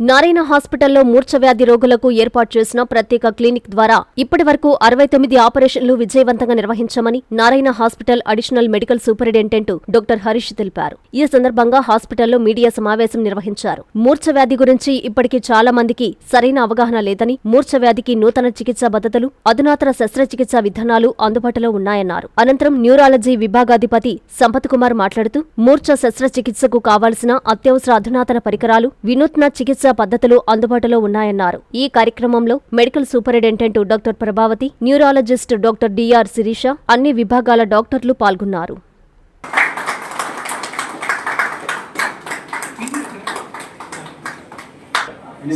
నారాయణ హాస్పిటల్లో మూర్ఛ వ్యాధి రోగులకు ఏర్పాటు చేసిన ప్రత్యేక క్లినిక్ ద్వారా ఇప్పటి వరకు అరవై తొమ్మిది ఆపరేషన్లు విజయవంతంగా నిర్వహించామని Narayana hospital additional medical superintendent doctor Harish తెలిపారు. ఈ సందర్భంగా హాస్పిటల్లో మీడియా సమావేశం నిర్వహించారు. మూర్ఛ వ్యాధి గురించి ఇప్పటికీ చాలా మందికి సరైన అవగాహన లేదని మూర్ఛ వ్యాధికి నూతన చికిత్సా పద్ధతులు అధునాతన శస్త్రచికిత్సా విధానాలు అందుబాటులో ఉన్నాయన్నారు. అనంతరం న్యూరాలజీ విభాగాధిపతి సంపత్ కుమార్ మాట్లాడుతూ మూర్ఛ శస్త్రచికిత్సకు కావాల్సిన అత్యవసర అధునాతన పరికరాలు వినూత్న చికిత్స పద్ధతులు అందుబాటులో ఉన్నాయన్నారు. ఈ కార్యక్రమంలో medical superintendent doctor Prabhavathi neurologist doctor DR Sirisha అన్ని విభాగాల డాక్టర్లు పాల్గొన్నారు.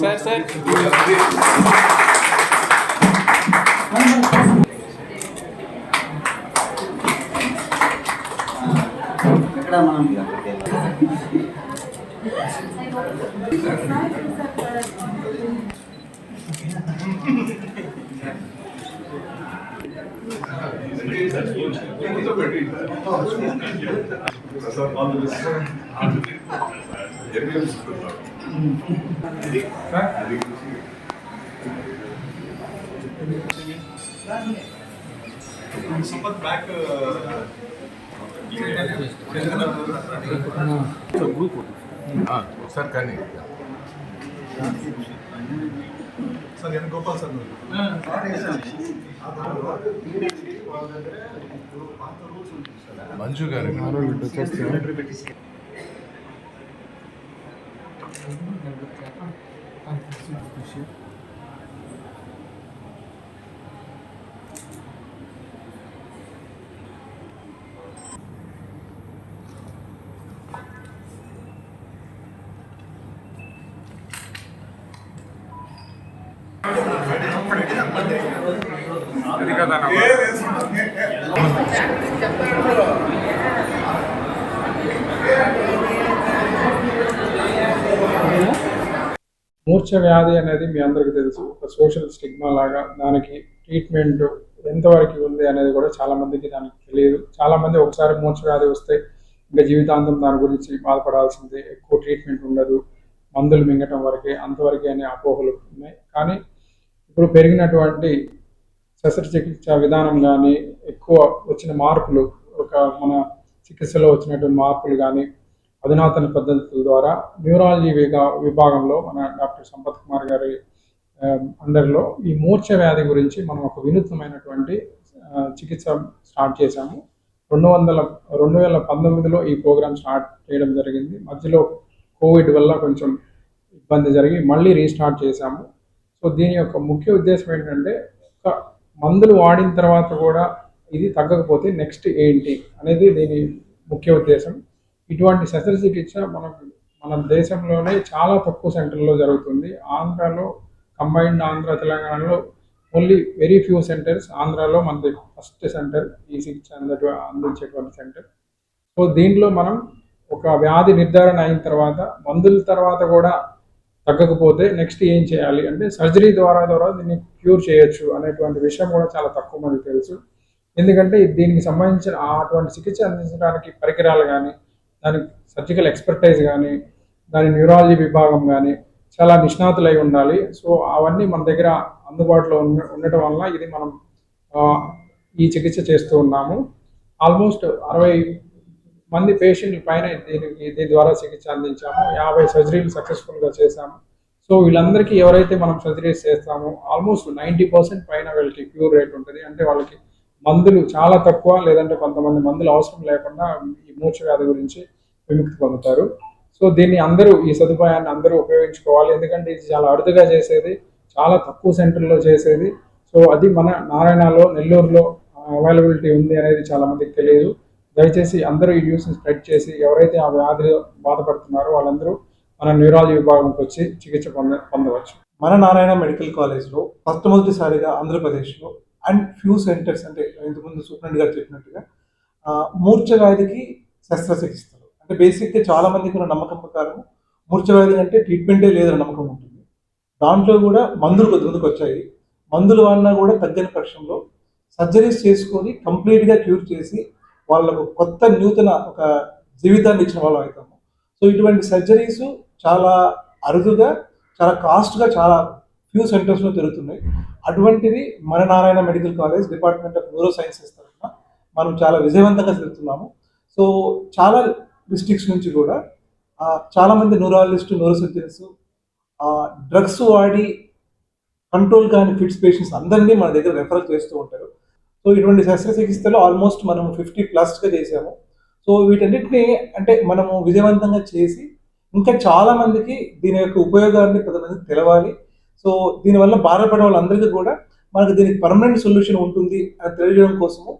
Sir sir. ఇక్కడ మనం సంపత్ బ్యాక్ ఒకసారి కానీ sir N Gopal sir Manju గారు కదా మూర్ఛ వ్యాధి అనేది మీ అందరికీ తెలుసు. ఒక సోషల్ స్టిగ్మా లాగా దానికి ట్రీట్మెంట్ ఎంతవరకు ఉంది అనేది కూడా చాలా మందికి దానికి తెలియదు. చాలా మంది ఒకసారి మూర్ఛ వ్యాధి వస్తే ఇంకా జీవితాంతం దాని గురించి బాధపడాల్సిందే. ఎక్కువ ట్రీట్మెంట్ ఉండదు. మందులు మింగటం వరకే అంతవరకే అనే అపోహలు ఉన్నాయి. కానీ ఇప్పుడు పెరిగినటువంటి శస్త్రచికిత్స విధానం కానీ ఎక్కువ వచ్చిన మార్పులు ఒక మన చికిత్సలో వచ్చినటువంటి మార్పులు కానీ అధునాతన పద్ధతుల ద్వారా న్యూరాలజీ విగా విభాగంలో మన డాక్టర్ సంపత్ కుమార్ గారి అండర్లో ఈ మూర్ఛ వ్యాధి గురించి మనం ఒక వినూత్నమైనటువంటి చికిత్స స్టార్ట్ చేశాము. రెండు వందల రెండు వేల పంతొమ్మిదిలో ఈ ప్రోగ్రామ్ స్టార్ట్ చేయడం జరిగింది. మధ్యలో కోవిడ్ వల్ల కొంచెం ఇబ్బంది జరిగి మళ్ళీ రీస్టార్ట్ చేశాము. సో దీని యొక్క ముఖ్య ఉద్దేశం ఏంటంటే ఒక మందులు వాడిన తర్వాత కూడా ఇది తగ్గకపోతే నెక్స్ట్ ఏంటి అనేది దీని ముఖ్య ఉద్దేశం. ఇటువంటి శస్త్రచికిత్స మనం మన దేశంలోనే చాలా తక్కువ సెంటర్లో జరుగుతుంది. ఆంధ్రాలో కంబైన్డ్ ఆంధ్ర తెలంగాణలో ఓన్లీ వెరీ ఫ్యూ సెంటర్స్ ఆంధ్రాలో మనది ఫస్ట్ సెంటర్ ఈ చికిత్స అందట అందించేటువంటి సెంటర్. సో దీంట్లో మనం ఒక వ్యాధి నిర్ధారణ అయిన తర్వాత మందుల తర్వాత కూడా తగ్గకపోతే నెక్స్ట్ ఏం చేయాలి అంటే సర్జరీ ద్వారా ద్వారా దీన్ని క్యూర్ చేయొచ్చు అనేటువంటి విషయం కూడా చాలా తక్కువ మంది తెలుసు. ఎందుకంటే దీనికి సంబంధించిన అటువంటి చికిత్స అందించడానికి పరికరాలు కానీ దానికి సర్జికల్ ఎక్స్పర్టైజ్ కానీ దాని న్యూరాలజీ విభాగం కానీ చాలా నిష్ణాతులై ఉండాలి. సో అవన్నీ మన దగ్గర అందుబాటులో ఉన్న ఉండటం వల్ల ఇది మనం ఈ చికిత్స చేస్తూ ఉన్నాము. ఆల్మోస్ట్ అరవై మంది పేషెంట్ల పైన దీనికి దీని ద్వారా చికిత్స అందించాము. యాభై సర్జరీలు సక్సెస్ఫుల్గా చేశాము. సో వీళ్ళందరికీ ఎవరైతే మనం సర్జరీస్ చేస్తామో ఆల్మోస్ట్ నైంటీ పర్సెంట్ పైన వీళ్ళకి క్యూర్ రేట్ ఉంటుంది. అంటే వాళ్ళకి మందులు చాలా తక్కువ లేదంటే కొంతమంది మందులు అవసరం లేకుండా ఈ మూర్చ వ్యాధి గురించి విముక్తి పొందుతారు. సో దీన్ని అందరూ ఈ సదుపాయాన్ని అందరూ ఉపయోగించుకోవాలి. ఎందుకంటే ఇది చాలా అరుదుగా చేసేది చాలా తక్కువ సెంటర్లో చేసేది. సో అది మన నారాయణలో నెల్లూరులో అవైలబిలిటీ ఉంది అనేది చాలా మందికి తెలియదు. దయచేసి అందరూ ఈ న్యూస్ని స్ప్రెడ్ చేసి ఎవరైతే ఆ వ్యాధిలో బాధపడుతున్నారో వాళ్ళందరూ మన న్యూరాలజీ విభాగంకి వచ్చి చికిత్స పొంద పొందవచ్చు. మన నారాయణ మెడికల్ కాలేజ్లో ఫస్ట్ మొదటిసారిగా ఆంధ్రప్రదేశ్లో అండ్ ఫ్యూ సెంటర్స్ అంటే ఇంతకుముందు సూపరెంట్ గారు చెప్పినట్టుగా ఆ, వ్యాధికి శస్త్రచికిత్సలు. అంటే బేసిక్గా చాలామందికి ఉన్న నమ్మకం ప్రకారం మూర్చవ్యాధి అంటే ట్రీట్మెంటే లేదన్న నమ్మకం ఉంటుంది. దాంట్లో కూడా మందులు కొద్దిమందికి వచ్చాయి. మందులు వాడినా కూడా తగ్గని పక్షంలో సర్జరీస్ చేసుకొని కంప్లీట్గా క్యూర్ చేసి వాళ్ళకు కొత్త నూతన ఒక జీవితాన్ని ఇచ్చిన వాళ్ళం అవుతాము. సో ఇటువంటి సర్జరీస్ చాలా అరుదుగా చాలా కాస్ట్గా చాలా ఫ్యూ సెంటర్స్లో జరుగుతున్నాయి. అటువంటిది మన Narayana medical college department of neuro sciences తరఫున మనం చాలా విజయవంతంగా జరుగుతున్నాము. సో చాలా డిస్ట్రిక్ట్స్ నుంచి కూడా చాలామంది చాలా న్యూరాలజిస్ట్ న్యూరో సర్జన్స్ డ్రగ్స్ వాడి కంట్రోల్ కాని ఫిట్స్ పేషెంట్స్ అందరినీ మన దగ్గర రెఫర్ చేస్తూ ఉంటారు. సో ఇటువంటి శస్త్రచికిత్సలు ఆల్మోస్ట్ మనం ఫిఫ్టీ ప్లస్గా చేసాము. సో వీటన్నిటిని అంటే మనము విజయవంతంగా చేసి ఇంకా చాలా మందికి దీని యొక్క ఉపయోగాన్ని పది తెలవాలి. సో దీనివల్ల బాధపడే వాళ్ళందరికీ కూడా మనకు దీనికి పర్మనెంట్ సొల్యూషన్ ఉంటుంది అని తెలియజేయడం కోసము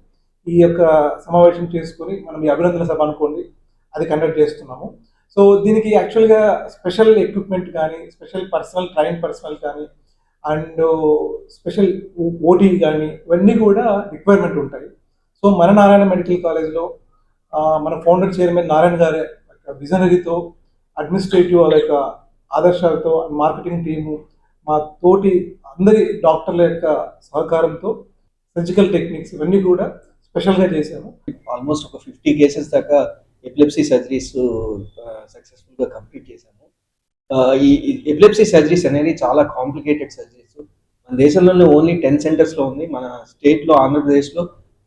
ఈ యొక్క సమావేశం చేసుకొని మనం ఈ అభినందన సభ అనుకోండి అది కండక్ట్ చేస్తున్నాము. సో దీనికి యాక్చువల్గా స్పెషల్ ఎక్విప్మెంట్ కానీ స్పెషల్ పర్సనల్ ట్రైన్ పర్సనల్ కానీ అండ్ స్పెషల్ ఓటీ కానీ ఇవన్నీ కూడా రిక్వైర్మెంట్ ఉంటాయి. సో మన నారాయణ మెడికల్ కాలేజ్లో మన ఫౌండర్ చైర్మన్ నారాయణ గారి విజనరీతో అడ్మినిస్ట్రేటివ్ వాళ్ళ యొక్క ఆదర్శాలతో మార్కెటింగ్ టీము మా తోటి అందరి డాక్టర్ల యొక్క సహకారంతో సర్జికల్ టెక్నిక్స్ ఇవన్నీ కూడా స్పెషల్గా చేశాము. ఆల్మోస్ట్ ఒక ఫిఫ్టీ కేసెస్ దాకా ఎపిలెప్సీ సర్జరీస్ సక్సెస్ఫుల్గా కంప్లీట్ చేశాము. ఈ ఎపిలెప్సీ సర్జరీస్ అనేది చాలా కాంప్లికేటెడ్ సర్జరీస్ మన దేశంలోనే ఓన్లీ టెన్ సెంటర్స్లో ఉంది. మన స్టేట్లో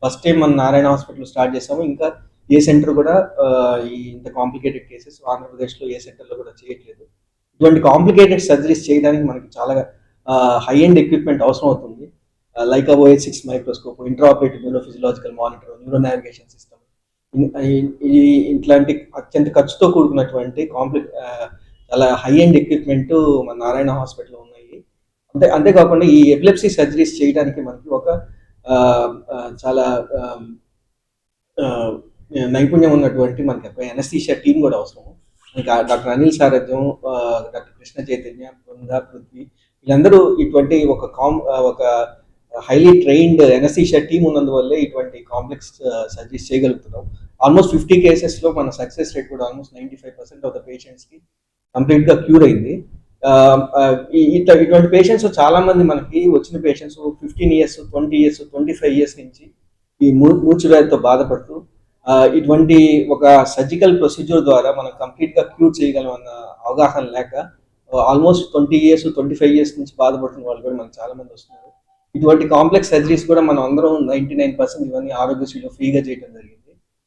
ఫస్ట్ టైం మన నారాయణ హాస్పిటల్ స్టార్ట్ చేసాము ఇంకా ఏ సెంటర్ కూడా ఈ ఇంత కాంప్లికేటెడ్ కేసెస్ ఆంధ్రప్రదేశ్లో ఏ సెంటర్లో కూడా చేయట్లేదు. ఇటువంటి కాంప్లికేటెడ్ సర్జరీస్ చేయడానికి మనకి చాలా హై ఎండ్ ఎక్విప్మెంట్ అవసరం అవుతుంది. Like OS six microscope intraoperative neurophysiological monitor neuro navigation system ఇట్లాంటి అత్యంత ఖర్చుతో కూడుకున్నటువంటి కాంప్లి చాలా హై ఎండ్ ఎక్విప్మెంట్ మన నారాయణ హాస్పిటల్లో ఉన్నాయి. అంతే అంతేకాకుండా ఈ ఎపిలెప్సీ సర్జరీస్ చేయడానికి మనకి ఒక చాలా నైపుణ్యం ఉన్నటువంటి మనకి ఒక ఎనస్థీషియా టీం కూడా అవసరం ఇంకా డాక్టర్ అనిల్ సారథ్యం డాక్టర్ కృష్ణ చైతన్య బృంద పృథ్వీ వీళ్ళందరూ ఇటువంటి ఒక కామ్ ఒక హైలీ ట్రైన్డ్ ఎనస్థీషియా టీం ఉన్నందువల్లే ఇటువంటి కాంప్లెక్స్ సర్జరీస్ చేయగలుగుతున్నాం. ఆల్మోస్ట్ ఫిఫ్టీ కేసెస్లో మన సక్సెస్ రేట్ కూడా almost ninety five percent of the పేషెంట్స్కి కంప్లీట్గా క్యూర్ అయింది. ఆ, ఇట్లా ఇటువంటి పేషెంట్స్ చాలా మంది మనకి వచ్చిన patients fifteen years twenty years twenty five years నుంచి ఈ మూ- బాధపడుతూ ఇటువంటి ఒక సర్జికల్ ప్రొసీజర్ ద్వారా మనం కంప్లీట్గా క్యూర్ చేయగలం అన్న అవగాహన లేక almost twenty years twenty five years నుంచి బాధపడుతున్న వాళ్ళు కూడా మనకు చాలా మంది వస్తున్నారు. ఇటువంటి కాంప్లెక్స్ సర్జరీస్ కూడా మనం అందరం నైన్టీ నైన్ పర్సెంట్ ఇవన్నీ ఆరోగ్యశ్రీలో ఫ్రీగా చేయడం జరిగింది.